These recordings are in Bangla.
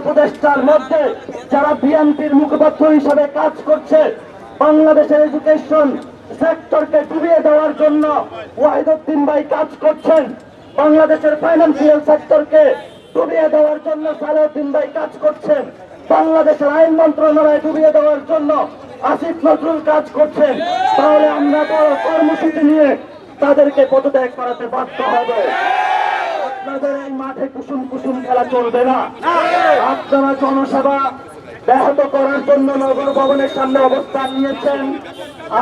উপদেষ্টার মধ্যে যারা বিএনপির মুখপাত্র হিসেবে কাজ করছে, বাংলাদেশের এডুকেশন সেক্টরকে ডুবিয়ে দেওয়ার জন্য ওয়াহিদুদ্দিন ভাই কাজ করছেন, বাংলাদেশের ফাইন্যান্সিয়াল সেক্টরকে ডুবিয়ে দেওয়ার জন্য সালাউদ্দিন ভাই কাজ করছেন, বাংলাদেশের আইন মন্ত্রণালয় ডুবিয়ে দেওয়ার জন্য আসিফ নজরুল কাজ করছেন। তাহলে আমরা বড় কর্মসূচি নিয়ে তাদেরকে পদত্যাগ করাতে বাধ্য হবে। আপনাদের এই মাঠে কুসুম কুসুম খেলা চলবে না। আপনারা জনসেবা ব্যাহত করার জন্য নগর ভবনের সামনে অবস্থান নিয়েছেন।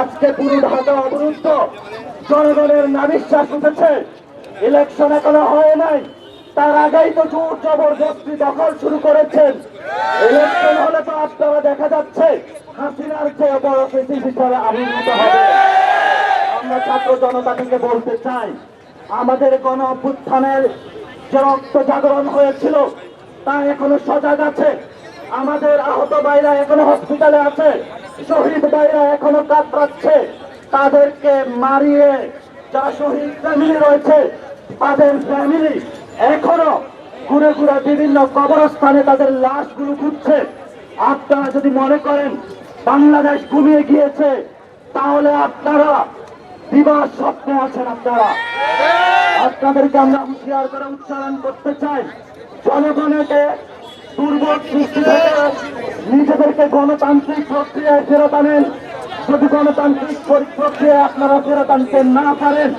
আজকে পুরো ঢাকা অবরুদ্ধ। জনগণের নাবিশ্বাস উঠেছে। ইলেকশন এখনও হয় নাই। তার আগেই তো জোর জবরদস্তি দখল শুরু করেছেন। ইলেকশন হলে তো আপনারা দেখা যাচ্ছে হাসিনার চেয়ে বড় ফেসিস হিসাবে আবির্ভূত হবে। আমরা ছাত্র জনতা থেকে বলতে চাই আমাদের গণ অভ্যুত্থানের যে রক্ত জাগরণ হয়েছিল, তা এখনও সজাগ আছে। আমাদের আহত ভাইরা এখনও হসপিটালে আছে, শহীদ ভাইরা এখনও কাতরাচ্ছে। তাদেরকে মারিয়ে যারা শহীদ ফ্যামিলি রয়েছে, তাদের ফ্যামিলি এখনও ঘুরে ঘুরে বিভিন্ন কবরস্থানে তাদের লাশগুলো খুঁজছে আপনারা যদি মনে করেন, বাংলাদেশ ঘুমিয়ে গিয়েছে, তাহলে আপনারা বিবাহ স্বপ্নে আছেন আপনারা। আপনাদেরকে আমরা হুঁশিয়ার করে উচ্চারণ করতে চাই। জনগণকে দুর্ভোগ সৃষ্টি থেকে নিজেদেরকে গণতান্ত্রিক প্রক্রিয়ায় ফেরত আনেন। যদি গণতান্ত্রিক প্রক্রিয়ায় আপনারা ফেরত আনতে না পারেন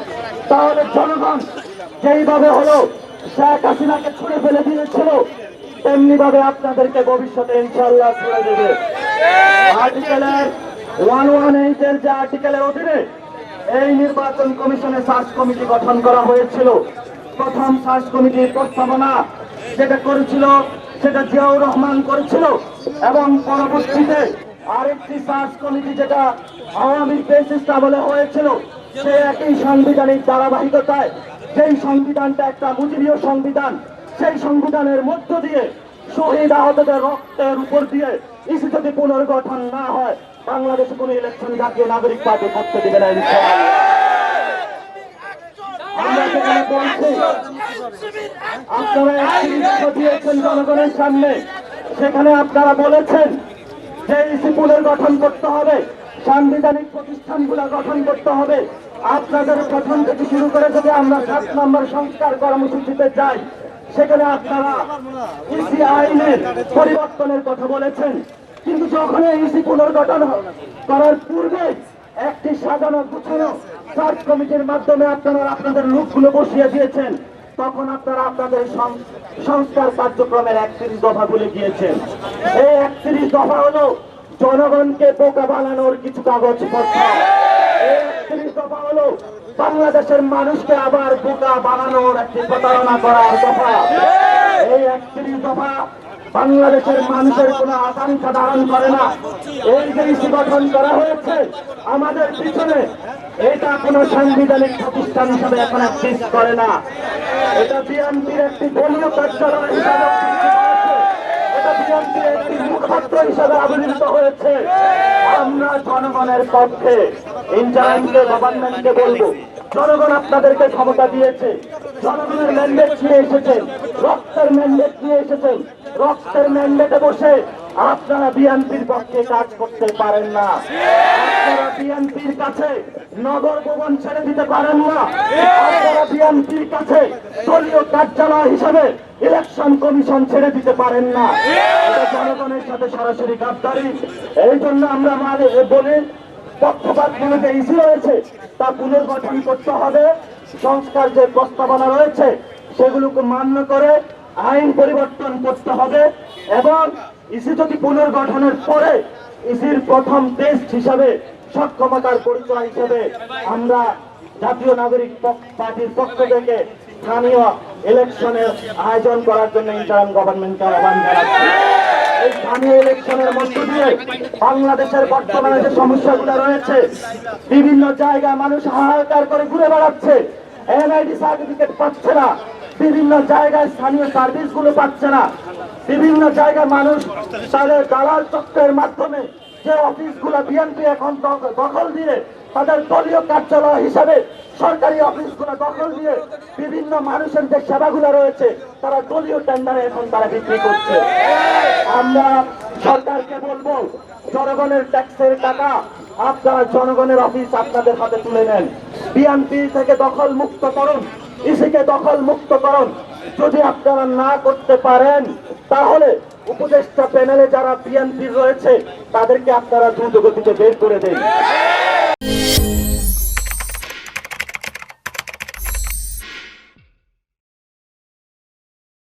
তাহলে জনগণ যেইভাবে হলো শেখ হাসিনাকে ছুড়ে ফেলে দিয়েছিল তেমনি ভাবে আপনাদেরকে ভবিষ্যতে ইনশাল্লাহ ছুড়ে দেবে। আর্টিকেলের ওয়ান ওয়ান এইটের যে আর্টিকেলের অধীনে এই নির্বাচন কমিশনে সার্চ কমিটি গঠন করা হয়েছিল। প্রথম সার্চ কমিটির প্রস্তাবনা যেটা করেছিল, সেটা জিয়াউর রহমান করেছিল এবং পরবর্তীতে আরেকটি সার্চ কমিটি যেটা আওয়ামী বেসিস আমলে হয়েছিল, সে একই সাংবিধানিক ধারাবাহিকতায়, যেই সংবিধানটা একটা মুজিবীয় সংবিধান, সেই সংবিধানের মধ্য দিয়ে শহীদ আহতদের রক্তের উপর দিয়ে ইসি যদি পুনর্গঠন না হয় বাংলাদেশে কোনো ইলেকশন জাতীয় নাগরিক পার্টি করতে দিবে না সেখানে আপনারা দিয়েছেন জনগণের সামনে। সেখানে আপনারা বলেছেন যে ইসি পুনর্গঠন করতে হবে, সাংবিধানিক প্রতিষ্ঠানগুলো গঠন করতে হবে। আপনাদের প্রথম থেকে শুরু করে যদি আমরা সাত নম্বর সংস্কার কর্মসূচিতে যাই, সেখানে আপনারা ইসি আইনের পরিবর্তনের কথা বলেছেন। কিন্তু যখন ইসি পুনর্গঠন করার পূর্বে একটি সাজানো গুছানো সার্চ কমিটির মাধ্যমে আপনারা আপনাদের লোকগুলো বসিয়ে দিয়েছেন, তখন আপনারা আপনাদের সংস্কার কার্যক্রমের একত্রিশ দফা ভুলে গিয়েছেন এই একত্রিশ দফা হলো জনগণকে বোকা বানানোর কিছু কাগজপত্র একত্রিশ দফা হলো বাংলাদেশের মানুষকে আবার বোকা বানানোর একটি প্রতারণা করার দফা। এই একত্রিশ দফা বাংলাদেশের মানুষের কোনো আকাঙ্ক্ষা ধারণ করে না। এই যে গঠন করা হয়েছে, আমাদের পিছনে এটা কোনো সাংবিধানিক প্রতিষ্ঠান হিসাবে এখন এক্সিস্ট করে না। এটা বিএনপির একটি দলীয় কার্যালয় হিসাবে হিসাবে হয়েছে। আমরা জনগণের পক্ষে জনগণ আপনাদেরকে ক্ষমতা দিয়েছে। জনগণের ম্যান্ডেট নিয়ে এসেছেন, রক্তের ম্যান্ডেট নিয়ে এসেছেন। রক্তের ম্যান্ডেটে বসে আপনারা বিএনপির পক্ষে কাজ করতে পারেন না। আপনারা বিএনপির কাছে নগর ভবন ছেড়ে দিতে পারেন না। আপনারা বিএনপির কাছে দলীয় কার্যালয় হিসাবে ইলেকশন কমিশন ছেড়ে দিতে পারেন না। জনগণের সাথে সরাসরি গাদ্দারি। এই জন্য আমরা মানে বলি পক্ষপাতগুলো যে ইস্যু রয়েছে, তা পুনর্গঠন করতে হবে। সংস্কার যে প্রস্তাবনা রয়েছে, সেগুলোকে মান্য করে আইন পরিবর্তন করতে হবে এবং ইসি যদি পুনর্গঠনের পরে ইসির প্রথম টেস্ট হিসাবে সক্ষমতার পরিচয় হিসেবে আমরা জাতীয় নাগরিক পার্টির পক্ষ থেকে স্থানীয় ইলেকশনের আয়োজন করার জন্য ইন্টারাম গভর্নমেন্টকে আহ্বান জানাচ্ছি। এই স্থানীয় ইলেকশনের মধ্য দিয়ে বাংলাদেশের বর্তমানে যে সমস্যাগুলো রয়েছে, বিভিন্ন জায়গায় মানুষ হাহাকার করে ঘুরে বেড়াচ্ছে এনআইডি সার্টিফিকেট পাচ্ছে না বিভিন্ন জায়গায় স্থানীয় সার্ভিসগুলো পাচ্ছে না। বিভিন্ন জায়গায় মানুষ তাদের দালাল চক্রের মাধ্যমে যে অফিসগুলো বিএনপি এখন দখল দিয়ে তাদের দলীয় কার্যালয় হিসাবে সরকারি অফিসগুলো দখল দিয়ে বিভিন্ন মানুষের যে সেবাগুলো রয়েছে, তারা দলীয় টেন্ডারে এখন তারা বিক্রি করছে। আমরা সরকারকে বলব, জনগণের ট্যাক্সের টাকা আপনারা জনগণের অফিস আপনাদের হাতে তুলে নেন। বিএনপি থেকে দখল মুক্ত করুন। ইসিকে দখল মুক্ত করুন। যদি আপনারা না করতে পারেন, তাহলে উপদেষ্টা প্যানেলে যারা বিএনপির রয়েছে, তাদেরকে আপনারা দ্রুত গতিতে বের করে দেন।